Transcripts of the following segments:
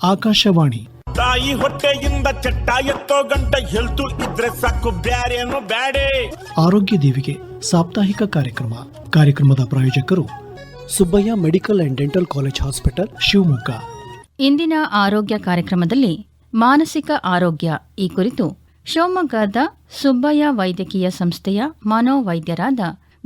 ಆಕಾಶವಾಣಿ. ತಾಯಿ ಹೊಟ್ಟೆಯಿಂದ ಚಟ್ಟ ಎತ್ತೋ ಗಂಟ ಹೆಲ್ತು ಇದ್ರೆ ಸಾಕು ಬ್ಯಾರೇನು ಬ್ಯಾಡೆ. ಆರೋಗ್ಯ ದೇವಿಗೆ ಸಾಪ್ತಾಹಿಕ ಕಾರ್ಯಕ್ರಮ. ಕಾರ್ಯಕ್ರಮದ ಪ್ರಾಯೋಜಕರು Subbaiah medical and dental college hospital Shivamogga. ಇಂದಿನ ಆರೋಗ್ಯ ಕಾರ್ಯಕ್ರಮದಲ್ಲಿ ಮಾನಸಿಕ ಆರೋಗ್ಯ ಈ ಕುರಿತು ಶಿವಮೊಗ್ಗದ ಸುಬ್ಬಯ್ಯ ವೈದ್ಯಕೀಯ ಸಂಸ್ಥೆಯ ಮನೋವೈದ್ಯರಾದ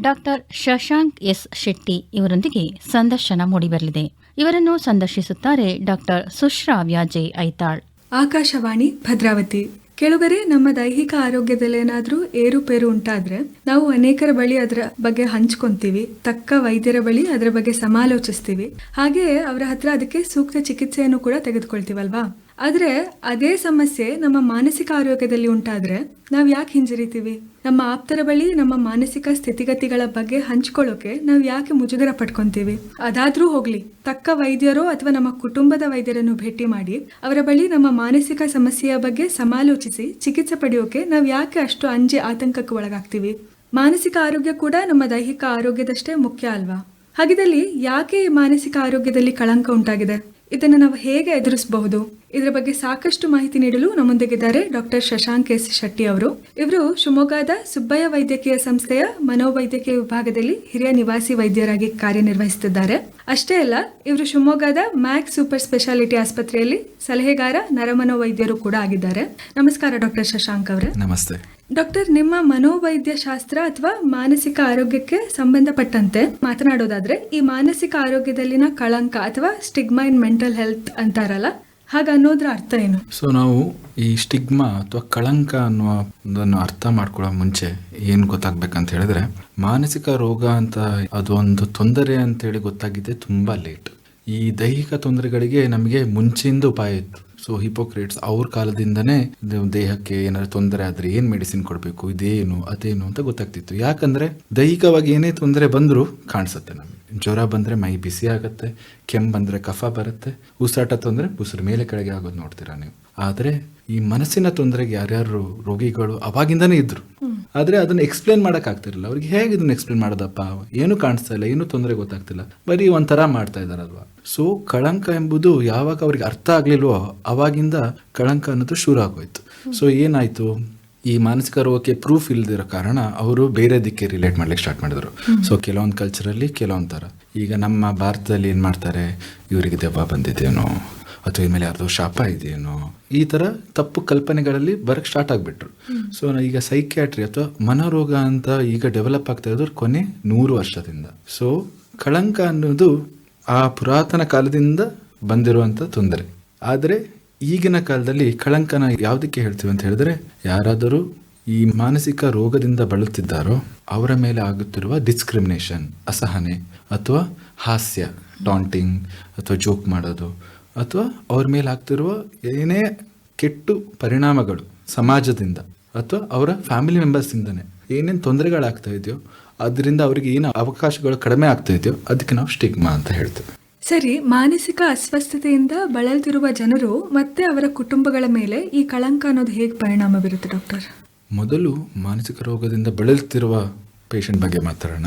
ಡಾಕ್ಟರ್ ಶಶಾಂಕ್ ಎಸ್ ಶೆಟ್ಟಿ ಇವರೊಂದಿಗೆ ಸಂದರ್ಶನ ಮೂಡಿಬರಲಿದೆ. ಇವರನ್ನು ಸಂದರ್ಶಿಸುತ್ತಾರೆ ಡಾಕ್ಟರ್ ಸುಶ್ರಾವ್ಯ ಜೆ ಐತಾಳ್. ಆಕಾಶವಾಣಿ ಭದ್ರಾವತಿ. ಕೆಳಗರೆ ನಮ್ಮ ದೈಹಿಕ ಆರೋಗ್ಯದಲ್ಲಿ ಏನಾದರೂ ಏರುಪೇರು ಉಂಟಾದ್ರೆ ನಾವು ಅನೇಕರ ಬಳಿ ಅದರ ಬಗ್ಗೆ ಹಂಚ್ಕೊಂತೀವಿ. ತಕ್ಕ ವೈದ್ಯರ ಬಳಿ ಅದರ ಬಗ್ಗೆ ಸಮಾಲೋಚಿಸ್ತೀವಿ. ಹಾಗೆ ಅವರ ಹತ್ರ ಅದಕ್ಕೆ ಸೂಕ್ತ ಚಿಕಿತ್ಸೆಯನ್ನು ಕೂಡ ತೆಗೆದುಕೊಳ್ತೀವಲ್ವಾ? ಆದ್ರೆ ಅದೇ ಸಮಸ್ಯೆ ನಮ್ಮ ಮಾನಸಿಕ ಆರೋಗ್ಯದಲ್ಲಿ ಉಂಟಾದರೆ ನಾವು ಯಾಕೆ ಹಿಂಜರಿತೀವಿ? ನಮ್ಮ ಆಪ್ತರ ಬಳಿ ನಮ್ಮ ಮಾನಸಿಕ ಸ್ಥಿತಿಗತಿಗಳ ಬಗ್ಗೆ ಹಂಚ್ಕೊಳ್ಳೋಕೆ ನಾವು ಯಾಕೆ ಮುಜುಗರ ಪಡ್ಕೊತೀವಿ ಅದಾದರೂ ಹೋಗಲಿ, ತಕ್ಕ ವೈದ್ಯರೋ ಅಥವಾ ನಮ್ಮ ಕುಟುಂಬದ ವೈದ್ಯರನ್ನು ಭೇಟಿ ಮಾಡಿ ಅವರ ಬಳಿ ನಮ್ಮ ಮಾನಸಿಕ ಸಮಸ್ಯೆಯ ಬಗ್ಗೆ ಸಮಾಲೋಚಿಸಿ ಚಿಕಿತ್ಸೆ ಪಡೆಯೋಕೆ ನಾವು ಯಾಕೆ ಅಷ್ಟು ಅಂಜೆ ಆತಂಕಕ್ಕೆ ಒಳಗಾಗ್ತೀವಿ? ಮಾನಸಿಕ ಆರೋಗ್ಯ ಕೂಡ ನಮ್ಮ ದೈಹಿಕ ಆರೋಗ್ಯದಷ್ಟೇ ಮುಖ್ಯ ಅಲ್ವಾ? ಹಾಗಿದ್ದಲ್ಲಿ ಯಾಕೆ ಮಾನಸಿಕ ಆರೋಗ್ಯದಲ್ಲಿ ಕಳಂಕ ಉಂಟಾಗಿದೆ? ಇದನ್ನು ನಾವು ಹೇಗೆ ಎದುರಿಸಬಹುದು? ಇದರ ಬಗ್ಗೆ ಸಾಕಷ್ಟು ಮಾಹಿತಿ ನೀಡಲು ನಮ್ಮೊಂದಿಗಿದ್ದಾರೆ ಡಾಕ್ಟರ್ ಶಶಾಂಕ್ ಎಸ್ ಶೆಟ್ಟಿ ಅವರು. ಇವರು ಶಿವಮೊಗ್ಗದ ಸುಬ್ಬಯ್ಯ ವೈದ್ಯಕೀಯ ಸಂಸ್ಥೆಯ ಮನೋವೈದ್ಯಕೀಯ ವಿಭಾಗದಲ್ಲಿ ಹಿರಿಯ ನಿವಾಸಿ ವೈದ್ಯರಾಗಿ ಕಾರ್ಯನಿರ್ವಹಿಸುತ್ತಿದ್ದಾರೆ. ಅಷ್ಟೇ ಅಲ್ಲ, ಇವರು ಶಿವಮೊಗ್ಗದ ಮ್ಯಾಕ್ ಸೂಪರ್ ಸ್ಪೆಷಾಲಿಟಿ ಆಸ್ಪತ್ರೆಯಲ್ಲಿ ಸಲಹೆಗಾರ ನರಮನೋವೈದ್ಯರು ಕೂಡ ಆಗಿದ್ದಾರೆ. ನಮಸ್ಕಾರ ಡಾಕ್ಟರ್ ಶಶಾಂಕ್ ಅವರೇ. ನಮಸ್ತೆ. ಡಾಕ್ಟರ್, ನಿಮ್ಮ ಮನೋವೈದ್ಯ ಶಾಸ್ತ್ರ ಅಥವಾ ಮಾನಸಿಕ ಆರೋಗ್ಯಕ್ಕೆ ಸಂಬಂಧಪಟ್ಟಂತೆ ಮಾತನಾಡೋದಾದ್ರೆ, ಈ ಮಾನಸಿಕ ಆರೋಗ್ಯದಲ್ಲಿನ ಕಳಂಕ ಅಥವಾ ಸ್ಟಿಗ್ಮಾ ಇನ್ ಮೆಂಟಲ್ ಹೆಲ್ತ್ ಅಂತಾರಲ್ಲ, ಹಾಗ ಅನ್ನೋದ್ರ ಅರ್ಥ ಏನು ಸೊ ನಾವು ಈ ಸ್ಟಿಗ್ಮಾ ಅಥವಾ ಕಳಂಕ ಅನ್ನುವುದನ್ನು ಅರ್ಥ ಮಾಡ್ಕೊಳ್ಳೋ ಮುಂಚೆ ಏನು ಗೊತ್ತಾಗ್ಬೇಕಂತ ಹೇಳಿದ್ರೆ, ಮಾನಸಿಕ ರೋಗ ಅಂತ ಅದೊಂದು ತೊಂದರೆ ಅಂತ ಹೇಳಿ ಗೊತ್ತಾಗಿದೆ ತುಂಬಾ ಲೇಟ್ ಈ ದೈಹಿಕ ತೊಂದರೆಗಳಿಗೆ ನಮಗೆ ಮುಂಚೆಯಿಂದ ಉಪಾಯ ಇತ್ತು. ಸೊ ಹಿಪೋಕ್ರೇಟ್ಸ್ ಅವ್ರ ಕಾಲದಿಂದನೇ ದೇಹಕ್ಕೆ ಏನಾದ್ರು ತೊಂದರೆ ಆದ್ರೆ ಏನ್ ಮೆಡಿಸಿನ್ ಕೊಡಬೇಕು? ಇದೇನು, ಅದೇನು ಅಂತ ಗೊತ್ತಾಗ್ತಿತ್ತು. ಯಾಕಂದ್ರೆ ದೈಹಿಕವಾಗಿ ಏನೇ ತೊಂದರೆ ಬಂದರೂ ಕಾಣಿಸುತ್ತೆ ನಮಗೆ. ಜ್ವರ ಬಂದ್ರೆ ಮೈ ಬಿಸಿ ಆಗತ್ತೆ, ಕೆಮ್ಮು ಬಂದ್ರೆ ಕಫ ಬರುತ್ತೆ, ಉಸಿರಾಟ ತೊಂದರೆ ಉಸಿರು ಮೇಲೆ ಕೆಳಗೆ ಆಗೋದು ನೋಡ್ತೀರಾ ನೀವು. ಆದ್ರೆ ಈ ಮನಸ್ಸಿನ ತೊಂದರೆಗೆ ಯಾರ್ಯಾರು ರೋಗಿಗಳು ಅವಾಗಿಂದನೇ ಇದ್ರು. ಆದ್ರೆ ಅದನ್ನ ಎಕ್ಸ್ಪ್ಲೇನ್ ಮಾಡೋಕ್ಕಾಗ್ತಿರಲಿಲ್ಲ ಅವ್ರಿಗೆ ಹೇಗೆ ಇದನ್ನು ಎಕ್ಸ್ಪ್ಲೇನ್ ಮಾಡೋದಪ್ಪ? ಏನು ಕಾಣಿಸ್ತಾ ಇಲ್ಲ, ಏನು ತೊಂದರೆ ಗೊತ್ತಾಗ್ತಿಲ್ಲ. ಬರೀ ಒಂಥರ ಮಾಡ್ತಾ ಇದ್ದಾರಲ್ವಾ ಸೊ ಕಳಂಕ ಎಂಬುದು ಯಾವಾಗ ಅವ್ರಿಗೆ ಅರ್ಥ ಆಗಲಿಲ್ವೋ, ಅವಾಗಿಂದ ಕಳಂಕ ಅನ್ನೋದು ಶುರು ಆಗೋಯ್ತು. ಸೊ ಏನಾಯ್ತು? ಈ ಮಾನಸಿಕ ರೋಗಕ್ಕೆ ಪ್ರೂಫ್ ಇಲ್ದಿರೋ ಕಾರಣ ಅವರು ಬೇರೆ ದಿಕ್ಕೆ ರಿಲೇಟ್ ಮಾಡ್ಲಿಕ್ಕೆ ಸ್ಟಾರ್ಟ್ ಮಾಡಿದ್ರು. ಸೊ ಕೆಲವೊಂದು ಕಲ್ಚರಲ್ಲಿ ಕೆಲವೊಂದು ಥರ. ಈಗ ನಮ್ಮ ಭಾರತದಲ್ಲಿ ಏನು ಮಾಡ್ತಾರೆ? ಇವರಿಗೆ ದೆವ್ವ ಬಂದಿದೇನೋ ಅಥವಾ ಇನ್ಮೇಲೆ ಯಾರ್ದೋ ಶಾಪ ಇದೆಯೇನೋ ಈ ಥರ ತಪ್ಪು ಕಲ್ಪನೆಗಳಲ್ಲಿ ಬರಕ್ಕೆ ಸ್ಟಾರ್ಟ್ ಆಗಿಬಿಟ್ರು. ಸೊ ಈಗ ಸೈಕ್ಯಾಟ್ರಿ ಅಥವಾ ಮನೋರೋಗ ಅಂತ ಈಗ ಡೆವಲಪ್ ಆಗ್ತಾ ಇರೋದು ಕೊನೆ ನೂರು ವರ್ಷದಿಂದ. ಸೊ ಕಳಂಕ ಅನ್ನೋದು ಆ ಪುರಾತನ ಕಾಲದಿಂದ ಬಂದಿರುವಂಥ ತೊಂದರೆ. ಆದರೆ ಈಗಿನ ಕಾಲದಲ್ಲಿ ಕಳಂಕನ ಯಾವುದಕ್ಕೆ ಹೇಳ್ತೀವಿ ಅಂತ ಹೇಳಿದ್ರೆ ಯಾರಾದರೂ ಈ ಮಾನಸಿಕ ರೋಗದಿಂದ ಬಳಲುತ್ತಿದ್ದಾರೋ ಅವರ ಮೇಲೆ ಆಗುತ್ತಿರುವ ಡಿಸ್ಕ್ರಿಮಿನೇಷನ್ ಅಸಹನೆ ಅಥವಾ ಹಾಸ್ಯ ಟಾಂಟಿಂಗ್ ಅಥವಾ ಜೋಕ್ ಮಾಡೋದು ಅಥವಾ ಅವ್ರ ಮೇಲೆ ಆಗ್ತಿರುವ ಏನೇ ಕೆಟ್ಟು ಪರಿಣಾಮಗಳು ಸಮಾಜದಿಂದ ಅಥವಾ ಅವರ ಫ್ಯಾಮಿಲಿ ಮೆಂಬರ್ಸಿಂದನೇ ಏನೇನು ತೊಂದರೆಗಳಾಗ್ತಾ ಇದೆಯೋ ಅದರಿಂದ ಅವರಿಗೆ ಏನು ಅವಕಾಶಗಳು ಕಡಿಮೆ ಆಗ್ತಾ ಇದೆಯೋ ಅದಕ್ಕೆ ನಾವು ಸ್ಟಿಗ್ಮಾ ಅಂತ ಹೇಳ್ತೇವೆ. ಸರಿ ಮಾನಸಿಕ ಅಸ್ವಸ್ಥತೆಯಿಂದ ಬಳಲ್ತಿರುವ ಜನರು ಮತ್ತೆ ಅವರ ಕುಟುಂಬಗಳ ಮೇಲೆ ಈ ಕಳಂಕ ಅನ್ನೋದು ಹೇಗೆ ಪರಿಣಾಮ ಬೀರುತ್ತೆ ಡಾಕ್ಟರ್? ಮೊದಲು ಮಾನಸಿಕ ರೋಗದಿಂದ ಬಳಲ್ತಿರುವ ಪೇಷಂಟ್ ಬಗ್ಗೆ ಮಾತಾಡೋಣ.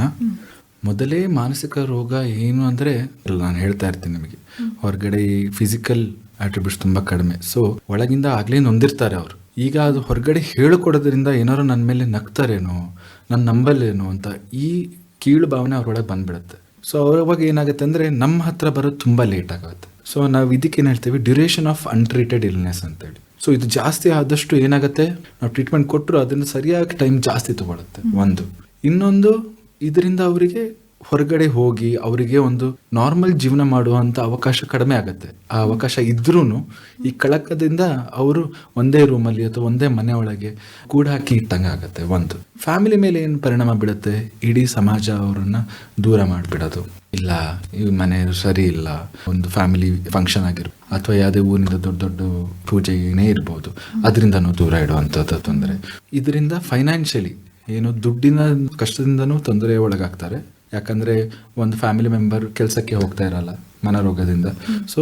ಮೊದಲೇ ಮಾನಸಿಕ ರೋಗ ಏನು ಅಂದರೆ ನಾನು ಹೇಳ್ತಾ ಇರ್ತೀನಿ ನಿಮಗೆ. ಹೊರಗಡೆ ಈ ಫಿಸಿಕಲ್ ಆಟ್ರಿಬ್ಯೂಟ್ಸ್ ತುಂಬ ಕಡಿಮೆ. ಸೊ ಒಳಗಿಂದ ಆಗಲೇ ನೊಂದಿರ್ತಾರೆ ಅವರು. ಈಗ ಅದು ಹೊರಗಡೆ ಹೇಳಿಕೊಡೋದ್ರಿಂದ ಏನಾದ್ರು ನನ್ನ ಮೇಲೆ ನಗ್ತಾರೇನೋ ನನ್ನ ನಂಬಲ್ಲೇನೋ ಅಂತ ಈ ಕೀಳು ಭಾವನೆ ಅವ್ರೊಳಗೆ ಬಂದ್ಬಿಡುತ್ತೆ. ಸೊ ಅವಾಗ ಏನಾಗುತ್ತೆ ಅಂದರೆ ನಮ್ಮ ಹತ್ರ ಬರೋದು ತುಂಬ ಲೇಟ್ ಆಗುತ್ತೆ. ಸೊ ನಾವು ಇದಕ್ಕೆ ಏನು ಹೇಳ್ತೀವಿ? ಡ್ಯೂರೇಷನ್ ಆಫ್ ಅನ್ಟ್ರೀಟೆಡ್ ಇಲ್ನೆಸ್ ಅಂತೇಳಿ. ಸೊ ಇದು ಜಾಸ್ತಿ ಆದಷ್ಟು ಏನಾಗುತ್ತೆ? ನಾವು ಟ್ರೀಟ್ಮೆಂಟ್ ಕೊಟ್ಟರು ಅದನ್ನು ಸರಿಯಾಗಿ ಟೈಮ್ ಜಾಸ್ತಿ ತಗೊಳುತ್ತೆ. ಒಂದು. ಇನ್ನೊಂದು ಇದರಿಂದ ಅವರಿಗೆ ಹೊರಗಡೆ ಹೋಗಿ ಅವರಿಗೆ ಒಂದು ನಾರ್ಮಲ್ ಜೀವನ ಮಾಡುವಂತ ಅವಕಾಶ ಕಡಿಮೆ ಆಗುತ್ತೆ. ಆ ಅವಕಾಶ ಇದ್ರೂ ಈ ಕಳಕದಿಂದ ಅವರು ಒಂದೇ ರೂಮಲ್ಲಿ ಅಥವಾ ಒಂದೇ ಮನೆ ಒಳಗೆ ಕೂಡ ಹಾಕಿ ಇಟ್ಟಂಗೆ ಆಗುತ್ತೆ ಒಂದು. ಫ್ಯಾಮಿಲಿ ಮೇಲೆ ಏನು ಪರಿಣಾಮ ಬೀಳುತ್ತೆ? ಇಡೀ ಸಮಾಜ ಅವರನ್ನ ದೂರ ಮಾಡಿಬಿಡೋದು. ಇಲ್ಲ ಈ ಮನೆ ಸರಿ ಇಲ್ಲ. ಒಂದು ಫ್ಯಾಮಿಲಿ ಫಂಕ್ಷನ್ ಆಗಿರ್ಬೋದು ಅಥವಾ ಯಾವುದೇ ಊರಿಂದ ದೊಡ್ಡ ದೊಡ್ಡ ಪೂಜೆ ಏನೇ ಇರ್ಬೋದು ಅದರಿಂದನೂ ದೂರ ಇಡುವಂಥದ್ದು ತೊಂದರೆ. ಇದರಿಂದ ಫೈನಾನ್ಷಿಯಲಿ ಏನು ದುಡ್ಡಿನ ಕಷ್ಟದಿಂದನೂ ತೊಂದರೆ ಒಳಗಾಗ್ತಾರೆ. ಯಾಕಂದ್ರೆ ಒಂದು ಫ್ಯಾಮಿಲಿ ಮೆಂಬರ್ ಕೆಲಸಕ್ಕೆ ಹೋಗ್ತಾ ಇರಲ್ಲ ಮನರೋಗದಿಂದ. ಸೊ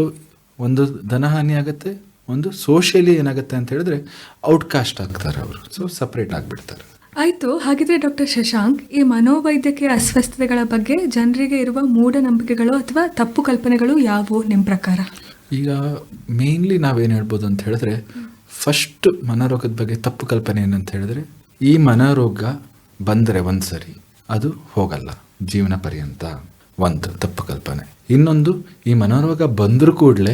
ಒಂದು ಧನಹಾನಿ ಆಗುತ್ತೆ ಒಂದು ಸೋಷಿಯಲಿ ಏನಾಗುತ್ತೆ ಅಂತ ಹೇಳಿದ್ರೆ ಔಟ್ಕಾಸ್ಟ್ ಆಗ್ತಾರೆ ಅವರು. ಸೊ ಸಪ್ರೇಟ್ ಆಗಿಬಿಡ್ತಾರೆ. ಆಯ್ತು ಹಾಗಿದ್ರೆ ಡಾಕ್ಟರ್ ಶಶಾಂಕ್ ಈ ಮನೋವೈದ್ಯಕೀಯ ಅಸ್ವಸ್ಥತೆಗಳ ಬಗ್ಗೆ ಜನರಿಗೆ ಇರುವ ಮೂಢನಂಬಿಕೆಗಳು ಅಥವಾ ತಪ್ಪು ಕಲ್ಪನೆಗಳು ಯಾವುವು ನಿಮ್ಮ ಪ್ರಕಾರ? ಈಗ ಮೇನ್ಲಿ ನಾವೇನು ಹೇಳ್ಬೋದು ಅಂತ ಹೇಳಿದ್ರೆ ಫಸ್ಟ್ ಮನೋರೋಗದ ಬಗ್ಗೆ ತಪ್ಪು ಕಲ್ಪನೆ ಏನಂತ ಹೇಳಿದ್ರೆ ಈ ಮನೋರೋಗ ಬಂದರೆ ಒಂದು ಸರಿ ಅದು ಹೋಗಲ್ಲ, ಜೀವನ ಪರ್ಯಂತ ಒಂದು ತಪ್ಪು ಕಲ್ಪನೆ. ಇನ್ನೊಂದು, ಈ ಮನೋರೋಗ ಬಂದರೂ ಕೂಡಲೇ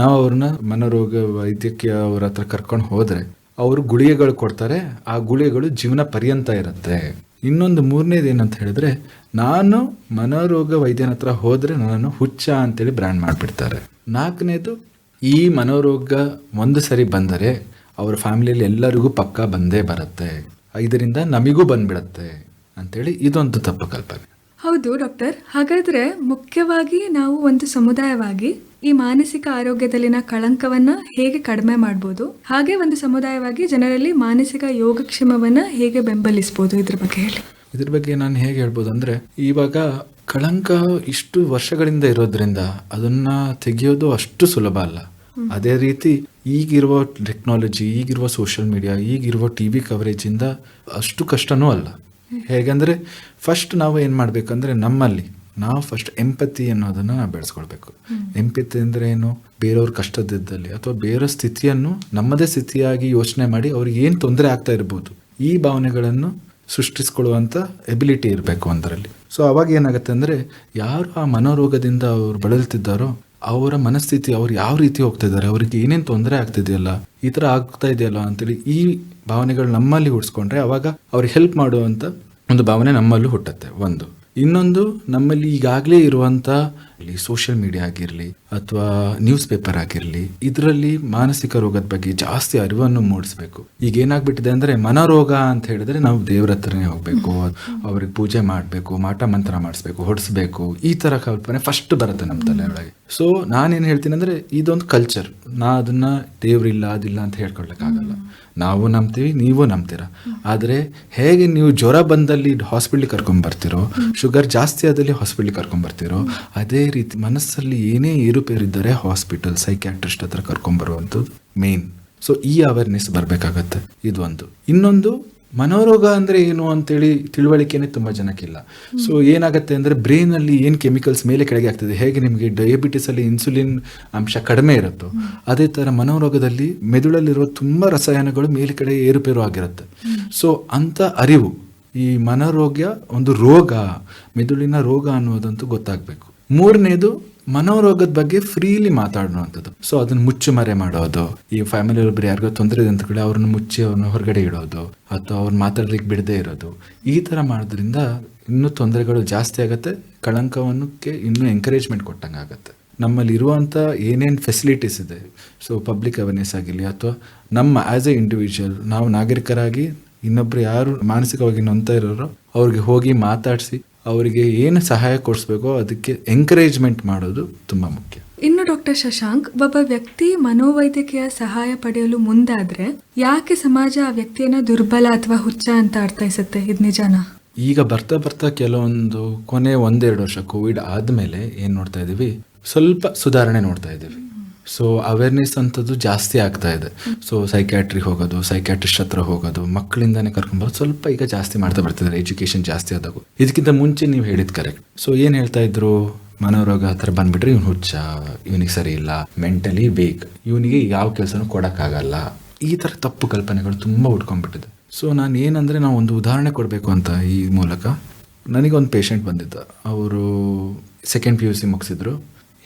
ನಾವು ಅವ್ರನ್ನ ಮನೋರೋಗ ವೈದ್ಯಕೀಯ ಅವ್ರ ಹತ್ರ ಕರ್ಕೊಂಡು ಹೋದರೆ ಅವರು ಗುಳಿಗೆಗಳು ಕೊಡ್ತಾರೆ, ಆ ಗುಳಿಗೆಗಳು ಜೀವನ ಪರ್ಯಂತ ಇರುತ್ತೆ. ಇನ್ನೊಂದು ಮೂರನೇದು ಏನಂತ ಹೇಳಿದ್ರೆ, ನಾನು ಮನೋರೋಗ ವೈದ್ಯನ ಹತ್ರ ಹೋದರೆ ನನ್ನನ್ನು ಹುಚ್ಚ ಅಂತೇಳಿ ಬ್ರ್ಯಾಂಡ್ ಮಾಡಿಬಿಡ್ತಾರೆ. ನಾಲ್ಕನೇದು, ಈ ಮನೋರೋಗ ಒಂದು ಸರಿ ಬಂದರೆ ಅವ್ರ ಫ್ಯಾಮಿಲಿಯಲ್ಲಿ ಎಲ್ಲರಿಗೂ ಪಕ್ಕ ಬಂದೇ ಬರುತ್ತೆ. ಇದರಿಂದ ನಮಗೂ ಬಂದ್ಬಿಡತ್ತೆ ಅಂತೇಳಿ ಇದೊಂದು ತಪ್ಪು ಕಲ್ಪನೆ. ಹೌದು ಡಾಕ್ಟರ್. ಹಾಗಾದ್ರೆ ಮುಖ್ಯವಾಗಿ ನಾವು ಒಂದು ಸಮುದಾಯವಾಗಿ ಈ ಮಾನಸಿಕ ಆರೋಗ್ಯದಲ್ಲಿನ ಕಳಂಕವನ್ನ ಹೇಗೆ ಕಡಿಮೆ ಮಾಡಬಹುದು ಹಾಗೆ ಒಂದು ಸಮುದಾಯವಾಗಿ ಜನರಲ್ಲಿ ಮಾನಸಿಕ ಯೋಗಕ್ಷೇಮವನ್ನ ಹೇಗೆ ಬೆಂಬಲಿಸಬಹುದು ಇದ್ರ ಬಗ್ಗೆ ಹೇಳಿ. ಇದ್ರ ಬಗ್ಗೆ ನಾನು ಹೇಗೆ ಹೇಳ್ಬೋದು ಅಂದ್ರೆ ಇವಾಗ ಕಳಂಕ ಇಷ್ಟು ವರ್ಷಗಳಿಂದ ಇರೋದ್ರಿಂದ ಅದನ್ನ ತೆಗೆಯೋದು ಅಷ್ಟು ಸುಲಭ ಅಲ್ಲ. ಅದೇ ರೀತಿ ಈಗಿರುವ ಟೆಕ್ನಾಲಜಿ ಈಗಿರುವ ಸೋಷಿಯಲ್ ಮೀಡಿಯಾ ಈಗಿರುವ ಟಿ ವಿ ಕವರೇಜಿಂದ ಅಷ್ಟು ಕಷ್ಟನೂ ಅಲ್ಲ. ಹೇಗಂದ್ರೆ ಫಸ್ಟ್ ನಾವು ಏನು ಮಾಡಬೇಕಂದ್ರೆ ನಮ್ಮಲ್ಲಿ ನಾವು ಫಸ್ಟ್ ಎಂಪತಿ ಅನ್ನೋದನ್ನ ನಾವು ಬೆಳೆಸ್ಕೊಳ್ಬೇಕು. ಎಂಪತಿ ಅಂದ್ರೆ ಏನು? ಬೇರೆಯವ್ರ ಕಷ್ಟದಿದ್ದಲ್ಲಿ ಅಥವಾ ಬೇರೆ ಸ್ಥಿತಿಯನ್ನು ನಮ್ಮದೇ ಸ್ಥಿತಿಯಾಗಿ ಯೋಚನೆ ಮಾಡಿ ಅವ್ರಿಗೆ ಏನು ತೊಂದರೆ ಆಗ್ತಾ ಇರ್ಬೋದು, ಈ ಭಾವನೆಗಳನ್ನು ಸೃಷ್ಟಿಸ್ಕೊಳ್ಳುವಂಥ ಎಬಿಲಿಟಿ ಇರಬೇಕು ಒಂದರಲ್ಲಿ. ಸೊ ಅವಾಗ ಏನಾಗುತ್ತೆ ಅಂದರೆ ಯಾರು ಆ ಮನೋರೋಗದಿಂದ ಅವ್ರು ಬಳಲ್ತಿದ್ದಾರೋ ಅವರ ಮನಸ್ಥಿತಿ ಅವ್ರು ಯಾವ ರೀತಿ ಹೋಗ್ತಾ ಇದ್ದಾರೆ, ಅವರಿಗೆ ಏನೇನು ತೊಂದರೆ ಆಗ್ತಿದೆಯಲ್ಲ, ಈ ಥರ ಆಗ್ತಾ ಇದೆಯಲ್ಲ ಅಂತೇಳಿ ಈ ಭಾವನೆಗಳು ನಮ್ಮಲ್ಲಿ ಹುಡ್ಸ್ಕೊಂಡ್ರೆ ಅವಾಗ ಅವ್ರಿಗೆ ಹೆಲ್ಪ್ ಮಾಡುವಂಥ ಒಂದು ಭಾವನೆ ನಮ್ಮಲ್ಲೂ ಹುಟ್ಟುತ್ತೆ, ಒಂದು. ಇನ್ನೊಂದು ನಮ್ಮಲ್ಲಿ ಈಗಾಗಲೇ ಇರುವಂಥ ಸೋಷಿಯಲ್ ಮೀಡಿಯಾ ಆಗಿರಲಿ ಅಥವಾ ನ್ಯೂಸ್ ಪೇಪರ್ ಆಗಿರಲಿ, ಇದರಲ್ಲಿ ಮಾನಸಿಕ ರೋಗದ ಬಗ್ಗೆ ಜಾಸ್ತಿ ಅರಿವನ್ನು ಮೂಡಿಸಬೇಕು. ಈಗ ಏನಾಗ್ಬಿಟ್ಟಿದೆ ಅಂದ್ರೆ ಮನೋರೋಗ ಅಂತ ಹೇಳಿದ್ರೆ ನಾವು ದೇವ್ರ ಹತ್ರನೇ ಹೋಗ್ಬೇಕು, ಅವ್ರಿಗೆ ಪೂಜೆ ಮಾಡಬೇಕು, ಮಾಟ ಮಂತ್ರ ಮಾಡಿಸ್ಬೇಕು, ಹೊಡಿಸ್ಬೇಕು, ಈ ತರ ಕಲ್ಪನೆ ಫಸ್ಟ್ ಬರುತ್ತೆ ನಮ್ಮ ತಲೆ ಒಳಗೆ ಸೊ ನಾನೇನು ಹೇಳ್ತೀನಿ ಅಂದ್ರೆ ಇದೊಂದು ಕಲ್ಚರ್ ನಾ ಅದನ್ನ ದೇವ್ರಿಲ್ಲ ಅದಿಲ್ಲ ಅಂತ ಹೇಳ್ಕೊಳ್ಲಿಕ್ಕಾಗಲ್ಲ. ನಾವು ನಂಬ್ತೀವಿ, ನೀವು ನಂಬ್ತೀರಾ. ಆದರೆ ಹೇಗೆ ನೀವು ಜ್ವರ ಬಂದಲ್ಲಿ ಹಾಸ್ಪಿಟ್ಲಿಗೆ ಕರ್ಕೊಂಡ್ ಬರ್ತೀರೋ ಶುಗರ್ ಜಾಸ್ತಿ ಆದಲ್ಲಿ ಹಾಸ್ಪಿಟ್ಲಿಗೆ ಕರ್ಕೊಂಬರ್ತಿರೋ ಅದೇ ರೀತಿ ಮನಸ್ಸಲ್ಲಿ ಏನೇ ಏರುಪೇರಿದ್ದರೆ ಹಾಸ್ಪಿಟಲ್ ಸೈಕ್ಯಾಟ್ರಿಸ್ಟ್ ಹತ್ರ ಕರ್ಕೊಂಡ್ ಬರುವಂಥದ್ದು ಮೇನ್ ಸೊ ಈ ಅವೇರ್ನೆಸ್ ಬರಬೇಕಾಗತ್ತೆ. ಇದೊಂದು ಇನ್ನೊಂದು, ಮನೋರೋಗ ಅಂದ್ರೆ ಏನು ಅಂತೇಳಿ ತಿಳುವಳಿಕೆನೆ ತುಂಬಾ ಜನಕ್ಕಿಲ್ಲ ಸೊ ಏನಾಗುತ್ತೆ ಅಂದ್ರೆ ಬ್ರೈನಲ್ಲಿ ಏನ್ ಕೆಮಿಕಲ್ಸ್ ಮೇಲೆ ಕೆಳಗೆ ಆಗ್ತದೆ? ಹೇಗೆ ನಿಮಗೆ ಡಯಾಬಿಟಿಸ್ ಅಲ್ಲಿ ಇನ್ಸುಲಿನ್ ಅಂಶ ಕಡಿಮೆ ಇರುತ್ತೋ, ಅದೇ ತರ ಮನೋರೋಗದಲ್ಲಿ ಮೆದುಳಲ್ಲಿರುವ ತುಂಬಾ ರಸಾಯನಗಳು ಮೇಲೆ ಕಡೆ ಏರುಪೇರು ಆಗಿರುತ್ತೆ. ಸೊ ಅಂತ ಅರಿವು ಈ ಮನೋರೋಗ್ಯ ಒಂದು ರೋಗ, ಮೆದುಳಿನ ರೋಗ ಅನ್ನೋದಂತೂ ಗೊತ್ತಾಗಬೇಕು. ಮೂರನೇದು, ಮನೋರೋಗದ ಬಗ್ಗೆ ಫ್ರೀಲಿ ಮಾತಾಡುವಂಥದ್ದು. ಸೊ ಅದನ್ನ ಮುಚ್ಚು ಮರೆ ಮಾಡೋದು. ಈ ಫ್ಯಾಮಿಲಿ ಒಬ್ಬರು ಯಾರಿಗೋ ತೊಂದರೆ ಇದೆ ಅಂತ ಕಡೆ ಅವ್ರನ್ನ ಮುಚ್ಚಿ ಅವ್ರನ್ನ ಹೊರಗಡೆ ಇಡೋದು. ಅಥವಾ ಅವ್ರನ್ನ ಮಾತಾಡ್ಲಿಕ್ಕೆ ಬಿಡದೇ ಇರೋದು. ಈ ಥರ ಮಾಡೋದ್ರಿಂದ ಇನ್ನೂ ತೊಂದರೆಗಳು ಜಾಸ್ತಿ ಆಗುತ್ತೆ. ಕಳಂಕವನ್ನಕ್ಕೆ ಇನ್ನೂ ಎಂಕರೇಜ್ಮೆಂಟ್ ಕೊಟ್ಟಂಗೆ ಆಗುತ್ತೆ. ನಮ್ಮಲ್ಲಿ ಇರುವಂಥ ಏನೇನು ಫೆಸಿಲಿಟೀಸ್ ಇದೆ. ಸೊ ಪಬ್ಲಿಕ್ ಅವೇರ್ನೆಸ್ ಆಗಿರಲಿ ಅಥವಾ ನಮ್ಮ ಆ್ಯಸ್ ಎ ಇಂಡಿವಿಜುವಲ್ ನಾವು ನಾಗರಿಕರಾಗಿ ಇನ್ನೊಬ್ರು ಯಾರು ಮಾನಸಿಕವಾಗಿ ನೊಂತ ಇರೋರೋ ಅವ್ರಿಗೆ ಹೋಗಿ ಮಾತಾಡಿಸಿ ಅವರಿಗೆ ಏನು ಸಹಾಯ ಕೊಡಿಸ್ಬೇಕೋ ಅದಕ್ಕೆ ಎಂಕರೇಜ್ಮೆಂಟ್ ಮಾಡೋದು ತುಂಬ ಮುಖ್ಯ. ಇನ್ನು ಡಾಕ್ಟರ್ ಶಶಾಂಕ್ ಒಬ್ಬ ವ್ಯಕ್ತಿ ಮನೋವೈದ್ಯಕೀಯ ಸಹಾಯ ಪಡೆಯಲು ಮುಂದಾದ್ರೆ ಯಾಕೆ ಸಮಾಜ ಆ ವ್ಯಕ್ತಿಯನ್ನ ದುರ್ಬಲ ಅಥವಾ ಹುಚ್ಚ ಅಂತ ಅರ್ಥೈಸುತ್ತೆ? ಇದು ನಿಜಾನಾ? ಈಗ ಬರ್ತಾ ಬರ್ತಾ ಕೆಲವೊಂದು ಕೊನೆ ಒಂದೆರಡು ವರ್ಷ ಕೋವಿಡ್ ಆದ್ಮೇಲೆ ಏನು ನೋಡ್ತಾ ಇದ್ದೀವಿ ಸ್ವಲ್ಪ ಸುಧಾರಣೆ ನೋಡ್ತಾ ಇದ್ದೀವಿ ಸೊ ಅವೇರ್ನೆಸ್ ಅಂಥದ್ದು ಜಾಸ್ತಿ ಆಗ್ತಾ ಇದೆ. ಸೊ ಸೈಕ್ಯಾಟ್ರಿಗೆ ಹೋಗೋದು ಸೈಕ್ಯಾಟ್ರಿಸ್ಟ್ ಹತ್ರ ಹೋಗೋದು ಮಕ್ಕಳಿಂದಾನೇ ಕರ್ಕೊಂಡ್ಬರೋದು ಸ್ವಲ್ಪ ಈಗ ಜಾಸ್ತಿ ಮಾಡ್ತಾ ಬರ್ತಿದ್ದಾರೆ ಎಜುಕೇಶನ್ ಜಾಸ್ತಿ ಆದಾಗು. ಇದಕ್ಕಿಂತ ಮುಂಚೆ ನೀವು ಹೇಳಿದ್ ಕರೆಕ್ಟ್ ಸೊ ಏನು ಹೇಳ್ತಾ ಇದ್ರು? ಮನೋರೋಗ ಹತ್ರ ಬಂದ್ಬಿಟ್ರೆ ಇವ್ನು ಹುಚ್ಚ ಇವನಿಗೆ ಸರಿ ಇಲ್ಲ ಮೆಂಟಲಿ ವೀಕ್ ಇವನಿಗೆ ಯಾವ ಕೆಲಸನೂ ಕೊಡೋಕ್ಕಾಗಲ್ಲ. ಈ ಥರ ತಪ್ಪು ಕಲ್ಪನೆಗಳು ತುಂಬ ಉಟ್ಕೊಂಡ್ಬಿಟ್ಟಿದೆ. ಸೊ ನಾನು ಏನಂದರೆ ನಾವು ಒಂದು ಉದಾಹರಣೆ ಕೊಡಬೇಕು ಅಂತ ಈ ಮೂಲಕ. ನನಗೊಂದು ಪೇಷಂಟ್ ಬಂದಿದ್ದ. ಅವರು ಸೆಕೆಂಡ್ ಪಿ ಯು ಸಿ ಮುಗಿಸಿದ್ರು.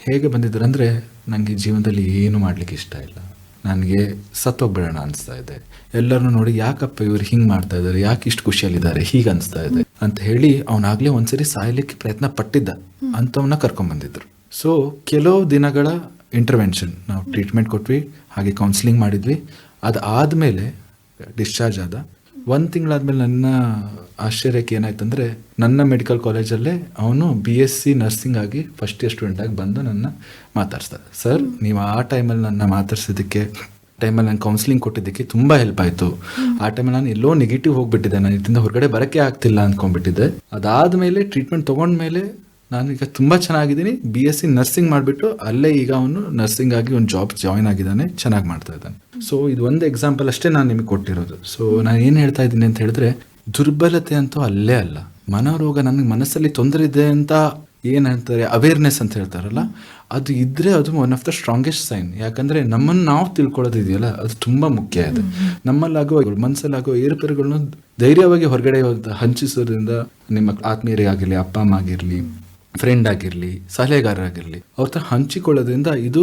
ಹೇಗೆ ಬಂದಿದ್ರು ಅಂದರೆ ನನಗೆ ಜೀವನದಲ್ಲಿ ಏನು ಮಾಡಲಿಕ್ಕೆ ಇಷ್ಟ ಇಲ್ಲ. ನನಗೆ ಸತ್ತೋಗ್ಬಿಡೋಣ ಅನಿಸ್ತಾ ಇದೆ. ಎಲ್ಲರನ್ನು ನೋಡಿ ಯಾಕಪ್ಪ ಇವ್ರು ಹಿಂಗೆ ಮಾಡ್ತಾ ಇದ್ದಾರೆ ಯಾಕೆ ಇಷ್ಟು ಖುಷಿಯಲ್ಲಿದ್ದಾರೆ, ಹೀಗೆ ಅನಿಸ್ತಾ ಇದೆ ಅಂತ ಹೇಳಿ ಅವನಾಗಲೇ ಒಂದ್ಸರಿ ಸಾಯಲಿಕ್ಕೆ ಪ್ರಯತ್ನ ಪಟ್ಟಿದ್ದ. ಅಂಥವನ್ನ ಕರ್ಕೊಂಡ್ಬಂದಿದ್ರು ಸೊ ಕೆಲವು ದಿನಗಳ ಇಂಟರ್ವೆನ್ಷನ್ ನಾವು ಟ್ರೀಟ್ಮೆಂಟ್ ಕೊಟ್ವಿ, ಹಾಗೆ ಕೌನ್ಸಿಲಿಂಗ್ ಮಾಡಿದ್ವಿ. ಅದಾದಮೇಲೆ ಡಿಸ್ಚಾರ್ಜ್ ಆದ ಒಂದು ತಿಂಗಳಾದ್ಮೇಲೆ ನನ್ನ ಆಶ್ಚರ್ಯಕ್ಕೆ ಏನಾಯ್ತಂದ್ರೆ ನನ್ನ ಮೆಡಿಕಲ್ ಕಾಲೇಜಲ್ಲೇ ಅವನು ಬಿ ಎಸ್ ಸಿ ನರ್ಸಿಂಗ್ ಆಗಿ ಫಸ್ಟ್ ಇಯರ್ ಸ್ಟೂಡೆಂಟ್ ಆಗಿ ಬಂದು ನನ್ನ ಮಾತಾಡ್ಸ್ತಾರೆ ಸರ್ ನೀವು ಆ ಟೈಮಲ್ಲಿ ನನ್ನ ಮಾತಾಡ್ಸಿದ್ದಕ್ಕೆ ಟೈಮಲ್ಲಿ ನಾನು ಕೌನ್ಸಿಲಿಂಗ್ ಕೊಟ್ಟಿದ್ದಕ್ಕೆ ತುಂಬ ಹೆಲ್ಪ್ ಆಯಿತು. ಆ ಟೈಮಲ್ಲಿ ನಾನು ಎಲ್ಲೋ ನೆಗೆಟಿವ್ ಹೋಗ್ಬಿಟ್ಟಿದ್ದೆ. ನಾನು ಇದರಿಂದ ಹೊರಗಡೆ ಬರೋಕ್ಕೆ ಆಗ್ತಿಲ್ಲ ಅಂದ್ಕೊಂಡ್ಬಿಟ್ಟಿದ್ದೆ. ಅದಾದಮೇಲೆ ಟ್ರೀಟ್ಮೆಂಟ್ ತೊಗೊಂಡ್ಮೇಲೆ ನಾನು ಈಗ ತುಂಬ ಚೆನ್ನಾಗಿದ್ದೀನಿ. ಬಿ ಎಸ್ ಸಿ ನರ್ಸಿಂಗ್ ಮಾಡಿಬಿಟ್ಟು ಅಲ್ಲೇ ಈಗ ಅವನು ನರ್ಸಿಂಗ್ ಆಗಿ ಒಂದು ಜಾಬ್ ಜಾಯಿನ್ ಆಗಿದ್ದಾನೆ, ಚೆನ್ನಾಗಿ ಮಾಡ್ತಾ ಇದ್ದಾನೆ. ಸೊ ಇದು ಒಂದು ಎಕ್ಸಾಂಪಲ್ ಅಷ್ಟೇ ನಾನು ನಿಮಗೆ ಕೊಟ್ಟಿರೋದು. ಸೊ ನಾನು ಏನು ಹೇಳ್ತಾ ಇದ್ದೀನಿ ಅಂತ ಹೇಳಿದ್ರೆ, ದುರ್ಬಲತೆ ಅಂತೂ ಅಲ್ಲೇ ಅಲ್ಲ. ಮನೋರೋಗ ನನಗೆ ಮನಸ್ಸಲ್ಲಿ ತೊಂದರೆ ಇದೆ ಅಂತ ಏನು ಹೇಳ್ತಾರೆ ಅವೇರ್ನೆಸ್ ಅಂತ ಹೇಳ್ತಾರಲ್ಲ, ಅದು ಇದ್ರೆ ಅದು one of the strongest sign ಯಾಕಂದ್ರೆ ನಮ್ಮನ್ನು ನಾವು ತಿಳ್ಕೊಳ್ಳೋದು ಇದೆಯಲ್ಲ ಅದು ತುಂಬ ಮುಖ್ಯ ಇದೆ. ನಮ್ಮಲ್ಲಾಗುವ ಮನಸ್ಸಲ್ಲಾಗುವ ಏರುಪೇರುಗಳನ್ನು ಧೈರ್ಯವಾಗಿ ಹೊರಗಡೆ ಹಂಚಿಸೋದ್ರಿಂದ ನಿಮ್ಮ ಆತ್ಮೀಯರೇ ಆಗಿರಲಿ ಅಪ್ಪ ಅಮ್ಮ ಆಗಿರಲಿ ಫ್ರೆಂಡ್ ಆಗಿರಲಿ, ಸಲಹೆಗಾರರಾಗಿರಲಿ, ಅವ್ರ ಹತ್ರ ಹಂಚಿಕೊಳ್ಳೋದ್ರಿಂದ ಇದು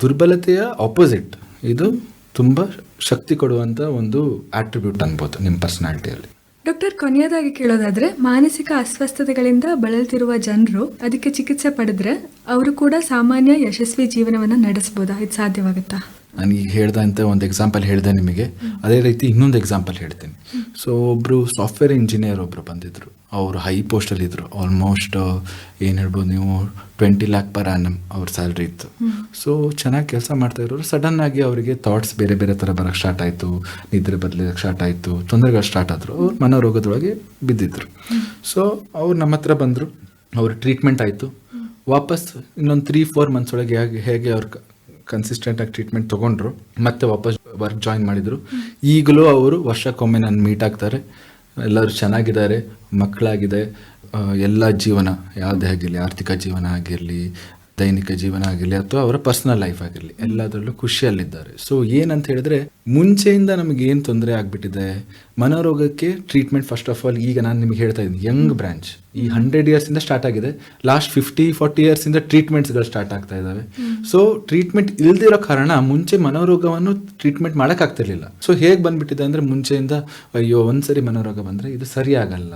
ದುರ್ಬಲತೆಯ ಆಪೋಸಿಟ್ ಇದು ತುಂಬ ಶಕ್ತಿ ಕೊಡುವಂಥ ಒಂದು ಆಟ್ರಿಬ್ಯೂಟ್ ಅನ್ಬೋದು ನಿಮ್ಮ ಪರ್ಸನಾಲಿಟಿಯಲ್ಲಿ ಡಾಕ್ಟರ್ ಕೊನೆಯದಾಗಿ ಕೇಳೋದಾದ್ರೆ, ಮಾನಸಿಕ ಅಸ್ವಸ್ಥತೆಗಳಿಂದ ಬಳಲ್ತಿರುವ ಜನರು ಅದಕ್ಕೆ ಚಿಕಿತ್ಸೆ ಪಡೆದ್ರೆ, ಅವರು ಕೂಡ ಸಾಮಾನ್ಯ ಯಶಸ್ವಿ ಜೀವನವನ್ನ ನಡೆಸಬಹುದಾ ಇದು ಸಾಧ್ಯವಾಗುತ್ತಾ? ನಾನು ಈಗ ಹೇಳ್ದಂತೆ ಒಂದು ಎಕ್ಸಾಂಪಲ್ ಹೇಳಿದೆ ನಿಮಗೆ. ಅದೇ ರೀತಿ ಇನ್ನೊಂದು ಎಕ್ಸಾಂಪಲ್ ಹೇಳ್ತೀನಿ. ಸೊ ಒಬ್ಬರು ಸಾಫ್ಟ್ವೇರ್ ಇಂಜಿನಿಯರ್ ಒಬ್ಬರು ಬಂದಿದ್ರು. ಅವರು ಹೈ ಪೋಸ್ಟಲ್ಲಿ ಇದ್ದರು ಆಲ್ಮೋಸ್ಟ್ ಏನು ಹೇಳ್ಬೋದು ನೀವು ಟ್ವೆಂಟಿ ಲ್ಯಾಕ್ ಪರ್ ಆ್ಯನಮ್ ಅವ್ರ ಸ್ಯಾಲ್ರಿ ಇತ್ತು. ಸೊ ಚೆನ್ನಾಗಿ ಕೆಲಸ ಮಾಡ್ತಾ ಇರೋರು. ಸಡನ್ ಆಗಿ ಅವರಿಗೆ ಥಾಟ್ಸ್ ಬೇರೆ ಬೇರೆ ಥರ ಬರೋಕ್ಕೆ ಸ್ಟಾರ್ಟ್ ಆಯಿತು. ನಿದ್ರೆ ಬದಲಿಗೆ ಸ್ಟಾರ್ಟ್ ಆಯಿತು. ತೊಂದರೆಗಳು ಸ್ಟಾರ್ಟ್ ಆದರು. ಅವ್ರು ಮನೋರೋಗದೊಳಗೆ ಬಿದ್ದಿದ್ರು. ಸೊ ಅವ್ರು ನಮ್ಮ ಹತ್ರ ಬಂದರು. ಅವ್ರ ಟ್ರೀಟ್ಮೆಂಟ್ ಆಯಿತು. ವಾಪಸ್ ಇನ್ನೊಂದು ತ್ರೀ ಫೋರ್ ಮಂತ್ಸ್ ಒಳಗೆ ಹೇಗೆ ಹೇಗೆ ಅವ್ರು ಕನ್ಸಿಸ್ಟೆಂಟ್ ಆಗಿ ಟ್ರೀಟ್ಮೆಂಟ್ ತಗೊಂಡ್ರು, ಮತ್ತೆ ವಾಪಸ್ ವರ್ಕ್ ಜಾಯಿನ್ ಮಾಡಿದ್ರು. ಈಗಲೂ ಅವರು ವರ್ಷಕ್ಕೊಮ್ಮೆ ನಾನು ಮೀಟ್ ಆಗ್ತಾರೆ. ಎಲ್ಲರೂ ಚೆನ್ನಾಗಿದ್ದಾರೆ, ಮಕ್ಕಳಾಗಿದೆ. ಎಲ್ಲ ಜೀವನ, ಯಾವುದೇ ಆಗಿರಲಿ, ಆರ್ಥಿಕ ಜೀವನ ಆಗಿರಲಿ ದೈನಿಕ ಜೀವನ ಆಗಿರಲಿ ಅಥವಾ ಅವರ ಪರ್ಸನಲ್ ಲೈಫ್ ಆಗಿರಲಿ ಎಲ್ಲದರಲ್ಲೂ ಖುಷಿಯಲ್ಲಿದ್ದಾರೆ. ಸೊ ಏನಂತ ಹೇಳಿದ್ರೆ ಮುಂಚೆಯಿಂದ ನಮಗೆ ಏನು ತೊಂದರೆ ಆಗಿಬಿಟ್ಟಿದೆ ಮನೋರೋಗಕ್ಕೆ ಟ್ರೀಟ್ಮೆಂಟ್ ಫಸ್ಟ್ ಆಫ್ ಆಲ್ ಈಗ ನಾನು ನಿಮಗೆ ಹೇಳ್ತಾ ಇದ್ದೀನಿ ಯಂಗ್ ಬ್ರಾಂಚ್ ಈ ಹಂಡ್ರೆಡ್ ಇಯರ್ಸಿಂದ ಸ್ಟಾರ್ಟ್ ಆಗಿದೆ. ಲಾಸ್ಟ್ ಫಿಫ್ಟಿ ಫಾರ್ಟಿ ಇಯರ್ಸಿಂದ ಟ್ರೀಟ್ಮೆಂಟ್ಸ್ಗಳು ಸ್ಟಾರ್ಟ್ ಆಗ್ತಾ ಇದ್ದಾವೆ. ಸೊ ಟ್ರೀಟ್ಮೆಂಟ್ ಇಲ್ದಿರೋ ಕಾರಣ ಮುಂಚೆ ಮನೋರೋಗವನ್ನು ಟ್ರೀಟ್ಮೆಂಟ್ ಮಾಡೋಕ್ಕಾಗ್ತಿರ್ಲಿಲ್ಲ ಸೊ ಹೇಗೆ ಬಂದ್ಬಿಟ್ಟಿದೆ ಅಂದರೆ ಮುಂಚೆಯಿಂದ ಅಯ್ಯೋ ಒಂದ್ಸರಿ ಮನೋರೋಗ ಬಂದರೆ ಇದು ಸರಿಯಾಗಲ್ಲ.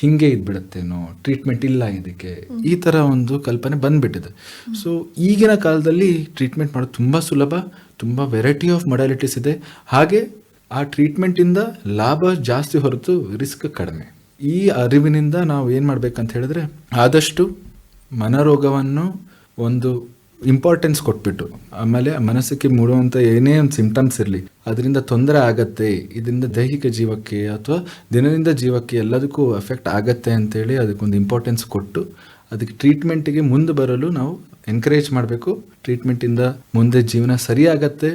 ಹಿಂಗೆ ಇದ್ಬಿಡುತ್ತೇನೋ ಟ್ರೀಟ್ಮೆಂಟ್ ಇಲ್ಲ ಇದಕ್ಕೆ, ಈ ಥರ ಒಂದು ಕಲ್ಪನೆ ಬಂದುಬಿಟ್ಟಿದೆ. ಸೊ ಈಗಿನ ಕಾಲದಲ್ಲಿ ಟ್ರೀಟ್ಮೆಂಟ್ ಮಾಡೋದು ತುಂಬ ಸುಲಭ, ತುಂಬ ವೆರೈಟಿ ಆಫ್ ಮೊಡಾಲಿಟೀಸ್ ಇದೆ. ಹಾಗೆ ಆ ಟ್ರೀಟ್ಮೆಂಟಿಂದ ಲಾಭ ಜಾಸ್ತಿ ಹೊರತು ರಿಸ್ಕ್ ಕಡಿಮೆ. ಈ ಅರಿವಿನಿಂದ ನಾವು ಏನು ಮಾಡ್ಬೇಕಂತ ಹೇಳಿದ್ರೆ, ಆದಷ್ಟು ಮನರೋಗವನ್ನು ಒಂದು ಇಂಪಾರ್ಟೆನ್ಸ್ ಕೊಟ್ಬಿಟ್ಟು. ಆಮೇಲೆ ಮನಸ್ಸಿಗೆ ಮೂಡುವಂಥ ಏನೇ ಒಂದು ಸಿಂಪ್ಟಮ್ಸ್ ಇರಲಿ, ಅದರಿಂದ ತೊಂದರೆ ಆಗತ್ತೆ, ಇದರಿಂದ ದೈಹಿಕ ಜೀವಕ್ಕೆ ಅಥವಾ ದಿನದಿಂದ ಜೀವಕ್ಕೆ ಎಲ್ಲದಕ್ಕೂ ಎಫೆಕ್ಟ್ ಆಗತ್ತೆ ಅಂತೇಳಿ ಅದಕ್ಕೊಂದು ಇಂಪಾರ್ಟೆನ್ಸ್ ಕೊಟ್ಟು, ಅದಕ್ಕೆ ಟ್ರೀಟ್ಮೆಂಟಿಗೆ ಮುಂದೆ ಬರಲು ನಾವು ಎನ್ಕರೇಜ್ ಮಾಡಬೇಕು. ಟ್ರೀಟ್ಮೆಂಟಿಂದ ಮುಂದೆ ಜೀವನ ಸರಿಯಾಗತ್ತೆ.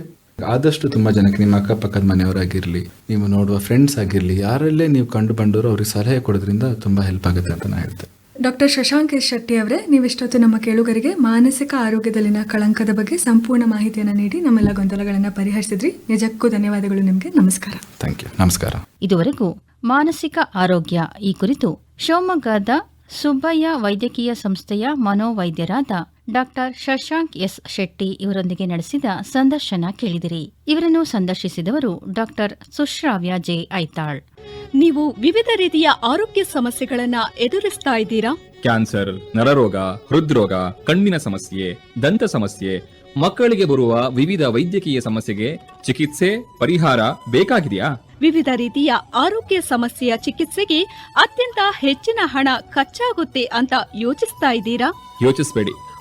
ಆದಷ್ಟು ತುಂಬ ಜನಕ್ಕೆ ನಿಮ್ಮ ಅಕ್ಕಪಕ್ಕದ ಮನೆಯವರಾಗಿರಲಿ, ನೀವು ನೋಡುವ ಫ್ರೆಂಡ್ಸ್ ಆಗಿರಲಿ, ಯಾರಲ್ಲೇ ನೀವು ಕಂಡು ಬಂಡೋರು ಅವ್ರಿಗೆ ಸಲಹೆ ಕೊಡೋದ್ರಿಂದ ತುಂಬ ಹೆಲ್ಪ್ ಆಗುತ್ತೆ ಅಂತ ನಾನು ಹೇಳ್ತೇನೆ. ಡಾಕ್ಟರ್ ಶಶಾಂಕ್ ಎಸ್ ಶೆಟ್ಟಿ ಅವರೇ ನೀವಿಷ್ಟೊತ್ತು ನಮ್ಮ ಕೇಳುಗರಿಗೆ ಮಾನಸಿಕ ಆರೋಗ್ಯದಲ್ಲಿನ ಕಳಂಕದ ಬಗ್ಗೆ ಸಂಪೂರ್ಣ ಮಾಹಿತಿಯನ್ನು ನೀಡಿ ನಮ್ಮೆಲ್ಲ ಗೊಂದಲಗಳನ್ನು ಪರಿಹರಿಸಿದ್ರಿ. ನಿಜಕ್ಕೂ ಧನ್ಯವಾದಗಳು ನಿಮಗೆ. ನಮಸ್ಕಾರ. ಥ್ಯಾಂಕ್ ಯು ನಮಸ್ಕಾರ. ಇದುವರೆಗೂ ಮಾನಸಿಕ ಆರೋಗ್ಯ ಈ ಕುರಿತು ಶಿವಮೊಗ್ಗದ ಸುಬ್ಬಯ್ಯ ವೈದ್ಯಕೀಯ ಸಂಸ್ಥೆಯ ಮನೋವೈದ್ಯರಾದ ಡಾಕ್ಟರ್ ಶಶಾಂಕ್ ಎಸ್. ಶೆಟ್ಟಿ ಇವರೊಂದಿಗೆ ನಡೆಸಿದ ಸಂದರ್ಶನ ಕೇಳಿದಿರಿ. ಇವರನ್ನು ಸಂದರ್ಶಿಸಿದವರು ಡಾಕ್ಟರ್ ಸುಶ್ರಾವ್ಯ ಜೆ. ಐತಾಳ್. ನೀವು ವಿವಿಧ ರೀತಿಯ ಆರೋಗ್ಯ ಸಮಸ್ಯೆಗಳನ್ನ ಎದುರಿಸ್ತಾ ಇದ್ದೀರಾ? ಕ್ಯಾನ್ಸರ್ ನರರೋಗ ಹೃದ್ರೋಗ ಕಣ್ಣಿನ ಸಮಸ್ಯೆ ದಂತ ಸಮಸ್ಯೆ ಮಕ್ಕಳಿಗೆ ಬರುವ ವಿವಿಧ ವೈದ್ಯಕೀಯ ಸಮಸ್ಯೆಗೆ ಚಿಕಿತ್ಸೆ ಪರಿಹಾರ ಬೇಕಾಗಿದೆಯಾ? ವಿವಿಧ ರೀತಿಯ ಆರೋಗ್ಯ ಸಮಸ್ಯೆಯ ಚಿಕಿತ್ಸೆಗೆ ಅತ್ಯಂತ ಹೆಚ್ಚಿನ ಹಣ ಖರ್ಚಾಗುತ್ತೆ ಅಂತ ಯೋಚಿಸ್ತಾ ಇದ್ದೀರಾ? ಯೋಚಿಸಬೇಡಿ.